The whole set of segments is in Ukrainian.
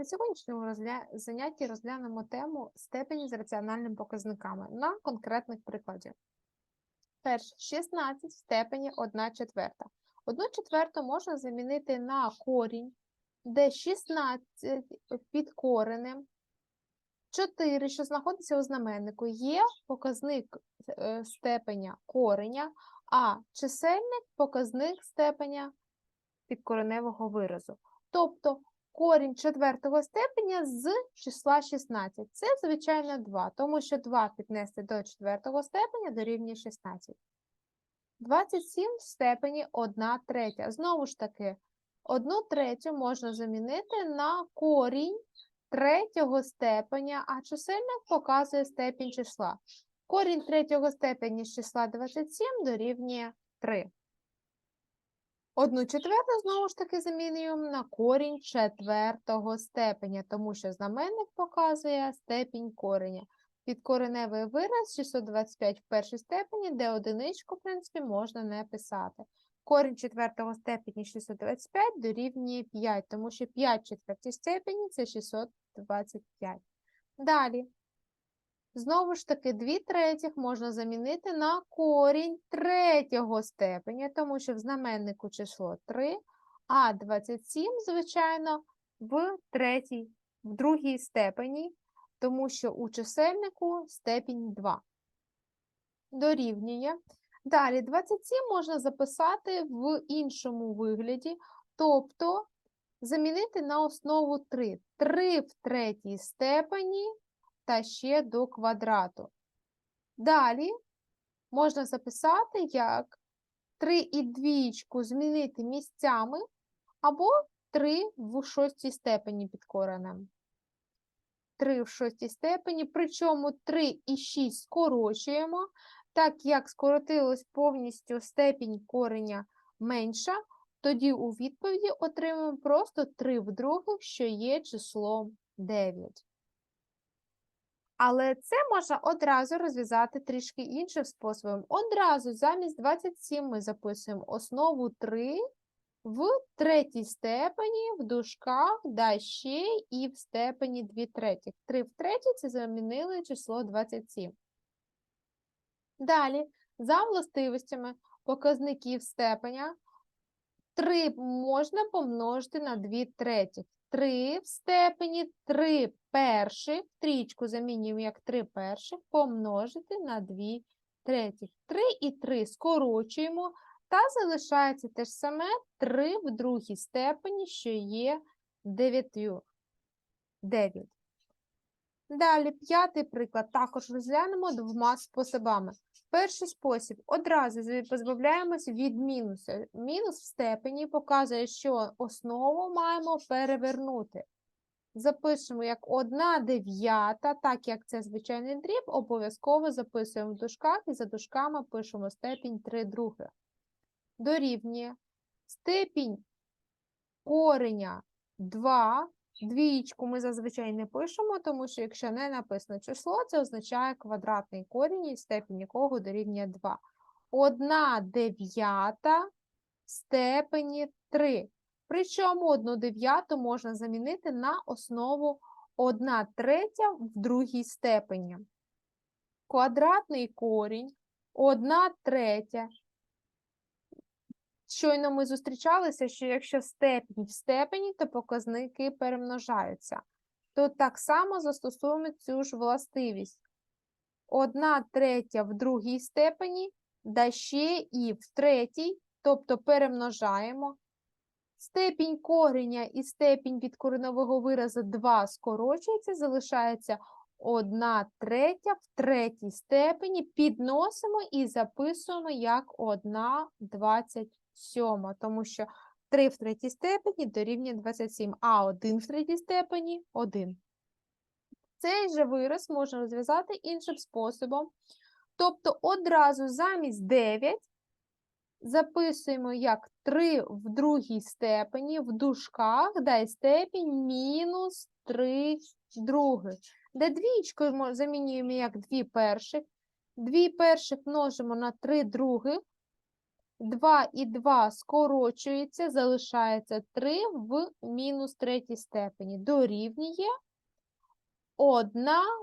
На сьогоднішньому занятті розглянемо тему степені з раціональними показниками на конкретних прикладі. Перше, 16 в степені 1 четверта. 1 четверту можна замінити на корінь, де 16 під коренем, 4, що знаходиться у знаменнику, є показник е, степеня кореня, а чисельник показник степеня підкореневого виразу. Тобто корінь четвертого степеня з числа 16. Це, звичайно, 2, тому що 2 піднести до четвертого степеня дорівнює 16. 27 в степені 1 третя. Знову ж таки, 1 третю можна замінити на корінь третього степеня, а чисельник показує степінь числа. Корінь третього степені з числа 27 дорівнює 3. Одну четверту знову ж таки замінюємо на корінь четвертого степеня, тому що знаменник показує степінь кореня. Підкореневий вираз 625 в першій степені, де одиничку, в принципі, можна не писати. Корінь четвертого степені 625 дорівнює 5, тому що 5 четвертій степені це 625. Далі. Знову ж таки, 2 третіх можна замінити на корінь третього степеня, тому що в знаменнику число 3, а 27, звичайно, в третій, в другій степені, тому що у чисельнику степінь 2. Дорівнює. Далі 27 можна записати в іншому вигляді, тобто замінити на основу 3. 3 в третій степені та ще до квадрату. Далі можна записати, як 3 і двічку змінити місцями, або 3 в шостій степені під коренем. 3 в шостій степені, причому 3 і 6 скорочуємо, так як скоротилось повністю степінь кореня менша, тоді у відповіді отримаємо просто 3 в других, що є числом 9. Але це можна одразу розв'язати трішки іншим способом. Одразу замість 27 ми записуємо основу 3 в третій степені, в дужках, да ще і в степені 2 третіх. 3 в третій це замінили число 27. Далі, за властивостями показників степеня, 3 можна помножити на 2 третіх. 3 в степені 3 перших, трічку замінюємо як 3 перших, помножити на 2 третіх. 3 і 3 скорочуємо, та залишається те ж саме 3 в другій степені, що є 9. 9. Далі, п'ятий приклад також розглянемо двома способами. Перший спосіб одразу позбавляємось від мінусу. Мінус в степені показує, що основу маємо перевернути. Запишемо як 1 дев'ята, так як це звичайний дріб, обов'язково записуємо в дужках і за дужками пишемо степінь 3 друге. Дорівнює степінь кореня 2. Двієчку ми зазвичай не пишемо, тому що якщо не написано число, це означає квадратний корінь, і степінь якого дорівнює 2. 1 дев'ята в степені 3. Причому 1 дев'яту можна замінити на основу 1 третя в другій степені. Квадратний корінь 1 третя Щойно ми зустрічалися, що якщо степінь в степені, то показники перемножаються. То так само застосуємо цю ж властивість. Одна третя в другій степені, да ще і в третій, тобто перемножаємо. Степінь кореня і степінь від коренового виразу 2 скорочується, залишається 1 третя в третій степені, підносимо і записуємо як 1 двадцять сьома, тому що 3 в третій степені дорівнює 27, а 1 в третій степені 1. Цей же вираз можна розв'язати іншим способом. Тобто одразу замість 9 записуємо як 3 в другій степені в дужках, дай степінь мінус 3 других. Де двічкою замінюємо як 2 перших. 2 перших множимо на 3 других, 2 і 2 скорочується, залишається 3 в мінус третій степені. Дорівнює 1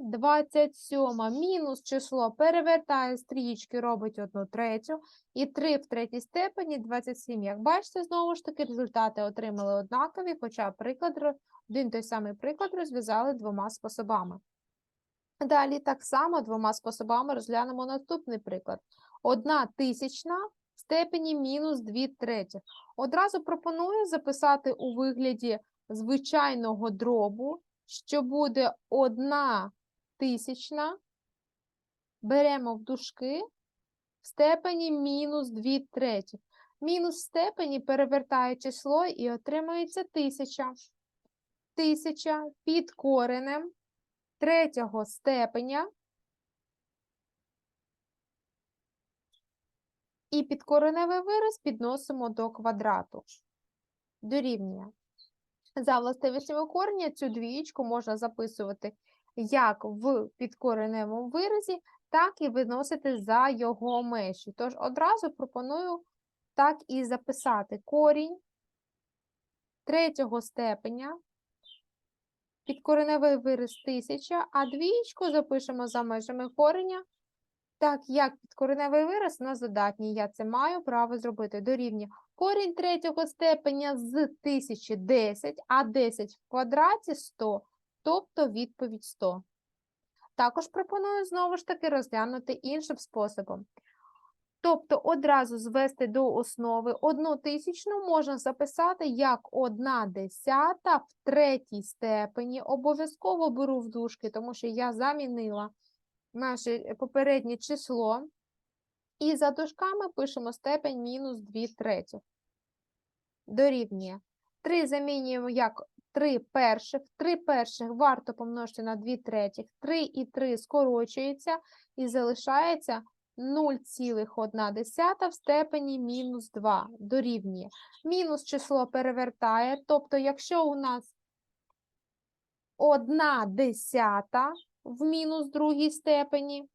27. Мінус число перевертає стрічки, робить 1 третю. І 3 в третій степені 27. Як бачите, знову ж таки, результати отримали однакові, хоча приклад, один той самий приклад розв'язали двома способами. Далі так само двома способами розглянемо наступний приклад. Одна тисячна степені мінус 2 третіх. Одразу пропоную записати у вигляді звичайного дробу, що буде одна тисячна. Беремо в дужки в степені мінус 2 третіх. Мінус степені перевертає число і отримується тисяча. Тисяча під коренем третього степеня і підкореневий вираз підносимо до квадрату. Дорівнює. За властивостями корення цю двієчку можна записувати як в підкореневому виразі, так і виносити за його межі. Тож одразу пропоную так і записати корінь третього степеня підкореневий вираз 1000, а двієчку запишемо за межами кореня, так як підкореневий вираз на задатній. Я це маю право зробити дорівнює. Корінь третього степеня з 1000 – 10, а 10 в квадраті 100, тобто відповідь 100. Також пропоную знову ж таки розглянути іншим способом. Тобто одразу звести до основи одну тисячну можна записати як одна десята в третій степені. Обов'язково беру в дужки, тому що я замінила наше попереднє число. І за дужками пишемо степень мінус 2 третіх. Дорівнює. 3 замінюємо як 3 перших. 3 перших варто помножити на 2 третіх. 3 і 3 скорочується і залишається 0,1 в степені мінус 2 дорівнює. Мінус число перевертає, тобто, якщо у нас 1 десята в мінус другій степені,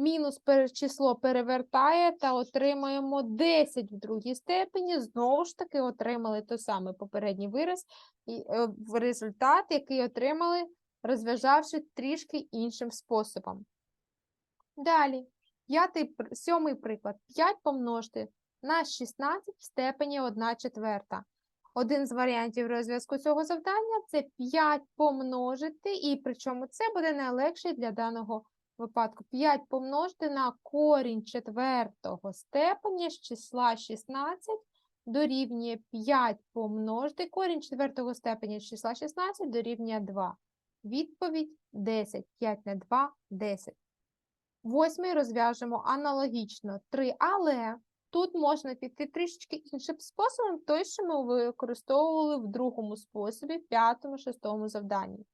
мінус число перевертає та отримаємо 10 в другій степені. Знову ж таки, отримали той самий попередній вираз, і е, результат, який отримали, розв'язавши трішки іншим способом. Далі, п'ятий, сьомий приклад. 5 помножити на 16 в степені 1 четверта. Один з варіантів розв'язку цього завдання це 5 помножити, і причому це буде найлегший для даного випадку. 5 помножити на корінь четвертого степеня з числа 16 дорівнює 5 помножити корінь четвертого степеня з числа 16 дорівнює 2. Відповідь 10. 5 на 2 – 10. Восьмий розв'яжемо аналогічно 3, але тут можна піти трішечки іншим способом, той, що ми використовували в другому способі, в п'ятому, шестому завданні.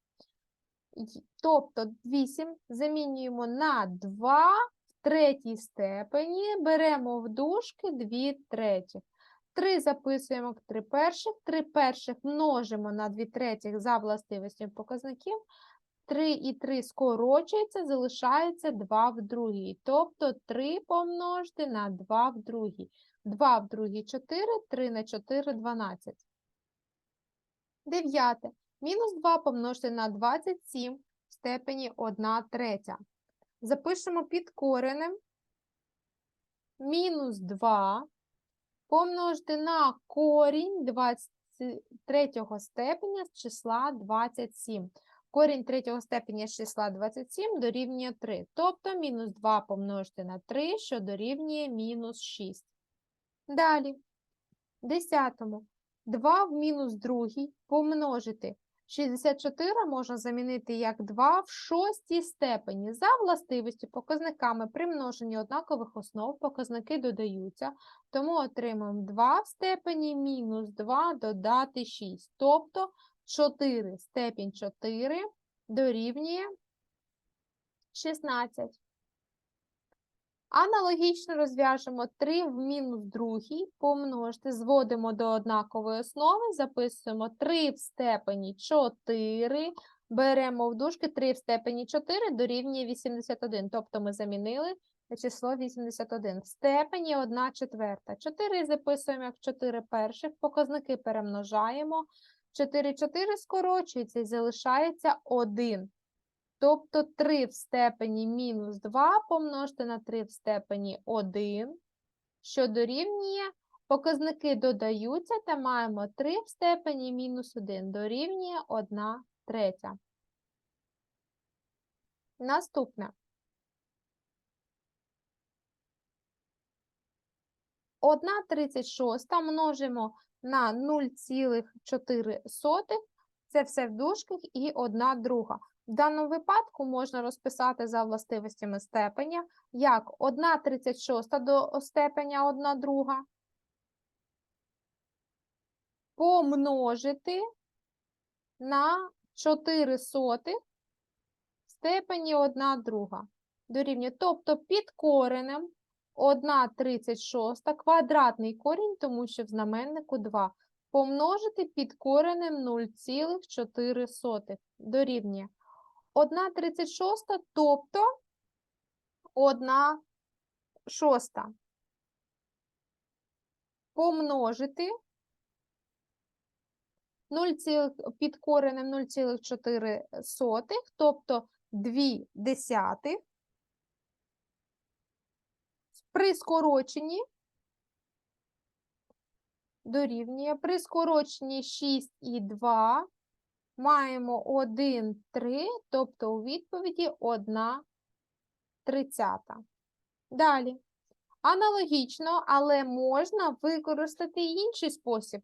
Тобто 8 замінюємо на 2 в третій степені, беремо в дужки 2 третіх. 3 записуємо як 3 перших, 3 перших множимо на 2 третіх за властивостями показників, 3 і 3 скорочується, залишається 2 в другій. Тобто 3 помножити на 2 в другій. 2 в другій 4, 3 на 4 – 12. Дев'яте. Мінус 2 помножити на 27 в степені 1 третя. Запишемо під коренем мінус 2 помножити на корінь 23 степеня з числа 27. Корінь третього степеня з числа 27 дорівнює 3. Тобто мінус 2 помножити на 3, що дорівнює мінус 6. Далі, десятому. 2 в мінус другий помножити. 64 можна замінити як 2 в шостій степені. За властивістю показниками при множенні однакових основ показники додаються, тому отримаємо 2 в степені мінус 2 додати 6. Тобто 4 степінь 4 дорівнює 16. Аналогічно розв'яжемо 3 в мінус другий, помножити, зводимо до однакової основи, записуємо 3 в степені 4, беремо в дужки 3 в степені 4 дорівнює 81. Тобто ми замінили число 81. В степені 1 четверта. 4 записуємо як 4 перших, показники перемножаємо. 4, 4 скорочується і залишається 1. Тобто 3 в степені мінус 2 помножити на 3 в степені 1, що дорівнює, показники додаються та маємо 3 в степені мінус 1, дорівнює 1 третя. Наступне. 1,36 множимо на 0,4. Це все в дужках і 1 друга. В даному випадку можна розписати за властивостями степеня як 1,36 до степеня 1 друга помножити на 4 сотих степені 1 друга. Дорівнює, тобто під коренем 1,36 квадратний корінь, тому що в знаменнику 2. Помножити під коренем 0,4 дорівнює 1,36, тобто 1 шоста. Помножити 0, під коренем 0,4, тобто 2 десятих. При скороченні дорівнює. При скороченні 6 і 2 маємо 1, 3, тобто у відповіді 1 тридцята. Далі. Аналогічно, але можна використати інший спосіб.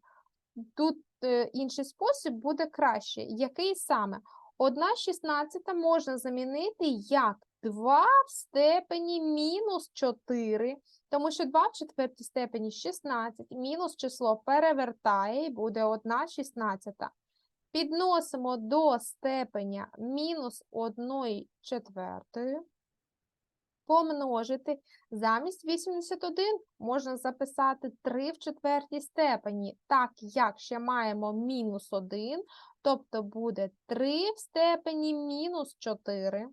Тут е, інший спосіб буде краще. Який саме? 1 шістнадцята можна замінити як 2 в степені мінус 4, тому що 2 в четвертій степені 16, мінус число перевертає і буде 1 шістнадцята. Підносимо до степеня мінус 1 четвертої. Помножити. Замість 81 можна записати 3 в четвертій степені, так як ще маємо мінус 1, тобто буде 3 в степені мінус 4.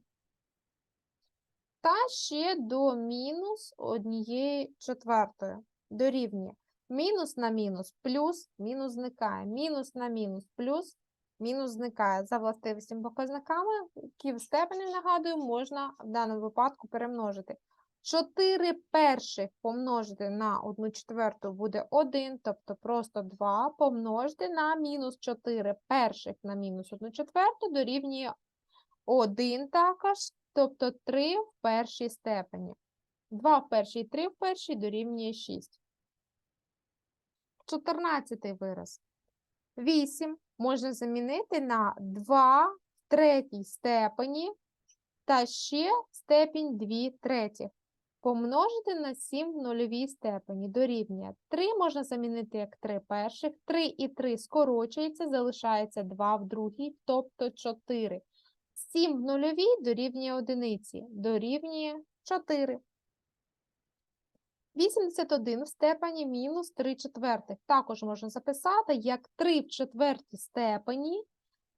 Та ще до мінус 1 четвертої. Дорівнює. Мінус на мінус плюс, мінус зникає. Мінус на мінус плюс, мінус зникає. За властивістями показниками, які в степені, нагадую, можна в даному випадку перемножити. 4 перших помножити на 1 четверту буде 1, тобто просто 2 помножити на мінус 4 перших на мінус 1 четверту дорівнює 1 також, тобто 3 в першій степені. 2 в першій, 3 в першій дорівнює 6. 14 вираз. 8 можна замінити на 2 в третій степені та ще степінь 2 третіх. Помножити на 7 в нульовій степені дорівнює 3 можна замінити як 3 перших, 3 і 3 скорочується, залишається 2 в другій, тобто 4. 7 в нульовій дорівнює одиниці, дорівнює 4. 81 в степені мінус 3 четвертих. Також можна записати як 3 в четвертій степені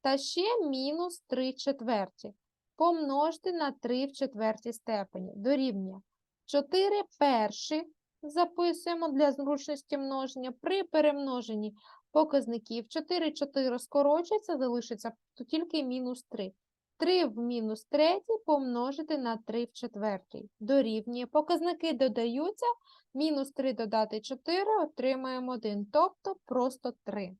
та ще мінус 3 четверті. Помножити на 3 в четвертій степені. Дорівнює 4 перших. Записуємо для зручності множення. При перемноженні показників 4, 4 скорочується, залишиться тільки мінус 3. 3 в мінус 3 помножити на 3 в четвертій. Дорівнює. Показники додаються. Мінус 3 додати 4, отримаємо 1, тобто просто 3.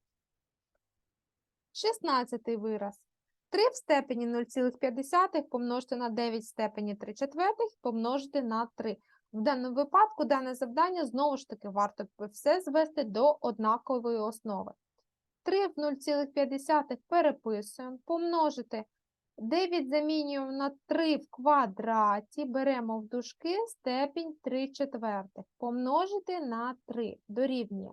16 вираз. 3 в степені 0,5 помножити на 9 в степені 3 четвертих помножити на 3. В даному випадку дане завдання знову ж таки варто все звести до однакової основи. 3 в 0,5 переписуємо, помножити 9 замінюємо на 3 в квадраті, беремо в дужки степінь 3 четвертих, помножити на 3 дорівнює.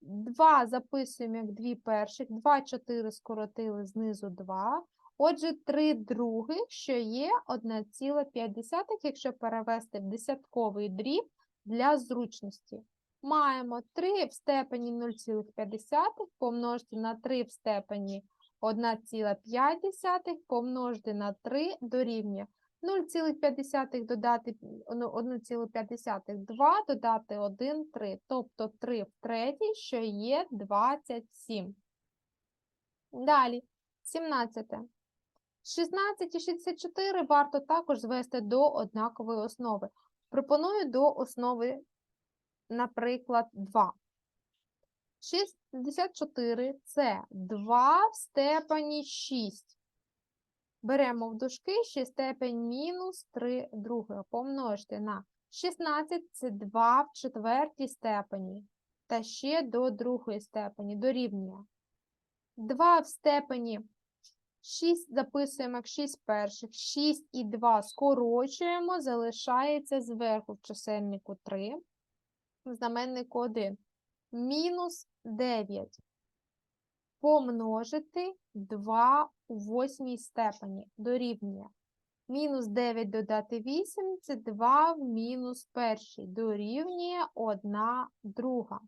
2 записуємо як 2 перших, 2, 4 скоротили знизу 2. Отже, 3 других, що є 1,5, якщо перевести в десятковий дріб для зручності. Маємо 3 в степені 0,5 помножити на 3 в степені 1,5 помножити на 3 дорівнює. 0,5 додати ну, 1,5 2, додати 1 3, тобто 3 в третій, що є 27. Далі, 17. 16 і 64 варто також звести до однакової основи. Пропоную до основи, наприклад, 2. 64 це 2 в степені 6. Беремо в дужки ще степень мінус 3 друге. Помножте на 16 це 2 в четвертій степені. Та ще до другої степені дорівнює. 2 в степені 6 записуємо як 6 перших. 6 і 2 скорочуємо, залишається зверху в чисельнику 3, в знаменнику 1. Мінус 9 помножити 2 у восьмій степені дорівнює. Мінус 9 додати 8 це 2 в мінус перший дорівнює 1 друга.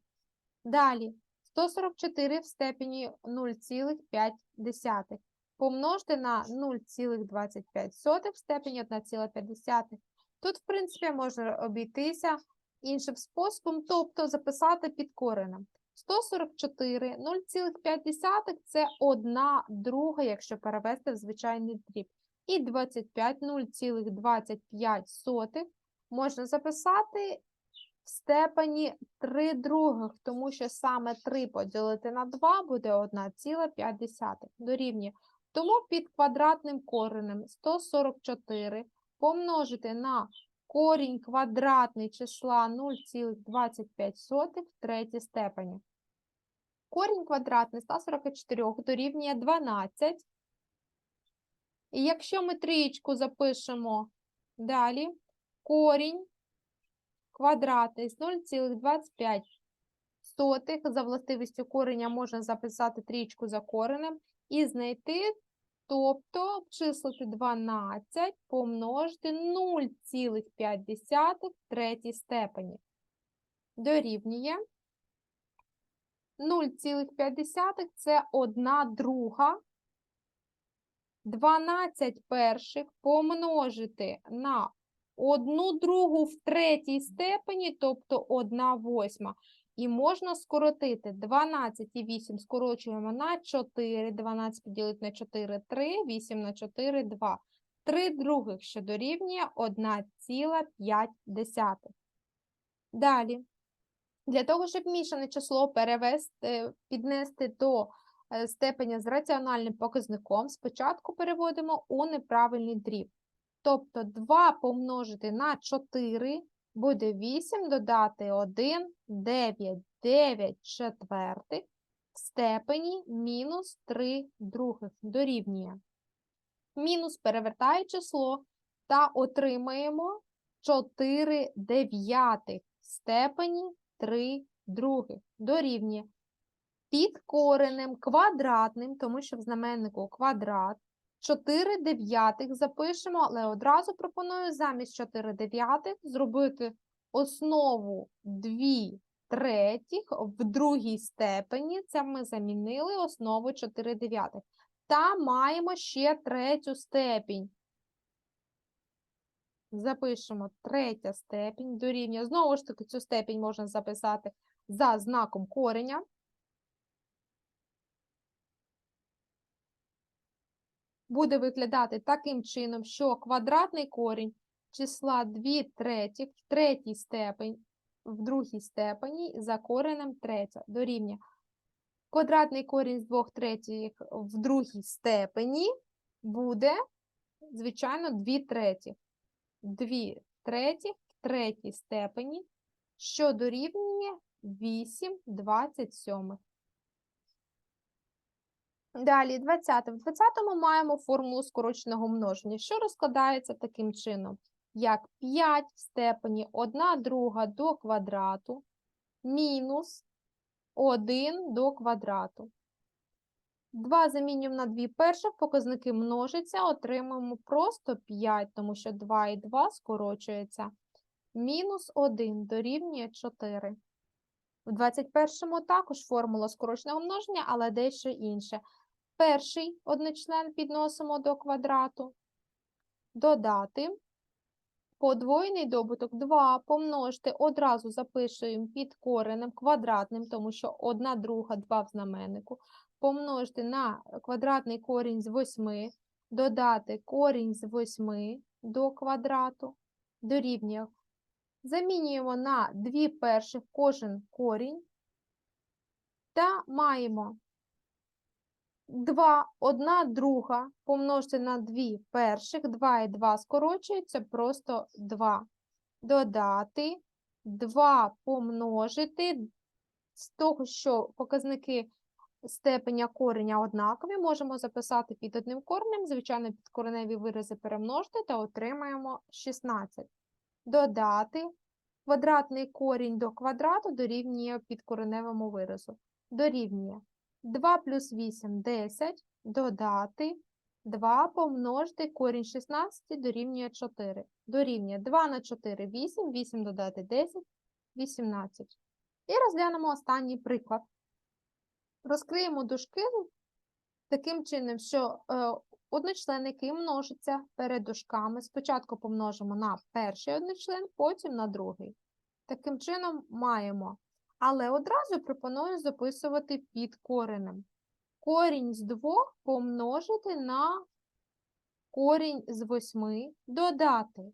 Далі 144 в степені 0,5. Помножте на 0,25 в степені 1,5. Тут, в принципі, можна обійтися іншим способом, тобто записати під коренем. 144, 0,5 це 1 друга, якщо перевести в звичайний дріб. І 25, 0,25 можна записати в степені 3 других, тому що саме 3 поділити на 2 буде 1,5 дорівнює. Тому під квадратним коренем 144 помножити на корінь квадратний числа 0,25 в третій степені. Корінь квадратний 144 дорівнює 12. І якщо ми трієчку запишемо далі, корінь квадратний з 0,25 за властивістю кореня можна записати трієчку за коренем і знайти Тобто обчислити 12 помножити 0,5 в третій степені. Дорівнює 0,5 це 1 друга. 12 перших помножити на 1 другу в третій степені, тобто 1 восьма. І можна скоротити 12 і 8 скорочуємо на 4, 12 поділити на 4 – 3, 8 на 4 – 2. 3 других, що дорівнює 1,5. Далі, для того, щоб мішане число перевести, піднести до е, степеня з раціональним показником, спочатку переводимо у неправильний дріб. Тобто 2 помножити на 4 буде 8 додати 1, 9, 9 четвертих в степені мінус 3 других дорівнює. Мінус перевертає число та отримаємо 4 дев'ятих в степені 3 других дорівнює. Під коренем квадратним, тому що в знаменнику квадрат, 4 дев'ятих запишемо, але одразу пропоную замість 4 дев'ятих зробити основу 2 третіх в другій степені. Це ми замінили основу 4 дев'ятих. Та маємо ще третю степінь. Запишемо третя степінь дорівнює. Знову ж таки, цю степінь можна записати за знаком кореня. Буде виглядати таким чином, що квадратний корінь числа 2 третіх в третій степені, в другій степені за коренем третя дорівнює. Квадратний корінь з 2 третіх в другій степені буде, звичайно, 2 третіх. 2 третіх в третій степені, що дорівнює 8 27. Далі, 20. В 20 маємо формулу скороченого множення, що розкладається таким чином, як 5 в степені 1 друга до квадрату мінус 1 до квадрату. 2 замінюємо на 2 перших, показники множаться, отримаємо просто 5, тому що 2 і 2 скорочується. Мінус 1 дорівнює 4. В 21-му також формула скороченого множення, але дещо інше. Перший одночлен підносимо до квадрату. додати подвоєний добуток 2 помножити, одразу запишуємо під коренем квадратним, тому що 1 друга 2 в знаменнику, помножити на квадратний корінь з 8, додати корінь з 8 до квадрату, дорівнює. Замінюємо на 2 перших кожен корінь та маємо 2, 1 друга помножити на 2 перших, 2 і 2 скорочується, просто 2. Додати 2 помножити з того, що показники степеня кореня однакові, можемо записати під одним коренем, звичайно, підкореневі вирази перемножити та отримаємо 16. Додати квадратний корінь до квадрату дорівнює підкореневому виразу. Дорівнює 2 плюс 8 – 10, додати 2 помножити корінь 16 дорівнює 4. Дорівнює 2 на 4 – 8, 8 додати 10 – 18. І розглянемо останній приклад. Розкриємо дужки таким чином, що е, одночленники множаться перед дужками. Спочатку помножимо на перший одночлен, потім на другий. Таким чином маємо. Але одразу пропоную записувати під коренем. Корінь з 2 помножити на корінь з 8, додати.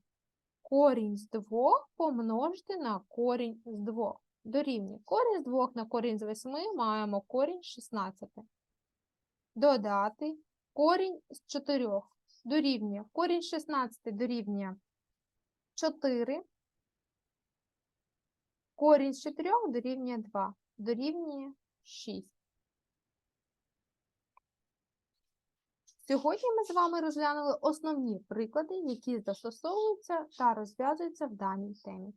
Корінь з 2 помножити на корінь з 2. Дорівнює. Корінь з 2 на корінь з 8 маємо корінь 16. Додати корінь з 4 дорівнює. Корінь 16 дорівнює 4. Корінь з 4 дорівнює 2. Дорівнює 6. Сьогодні ми з вами розглянули основні приклади, які застосовуються та розв'язуються в даній темі.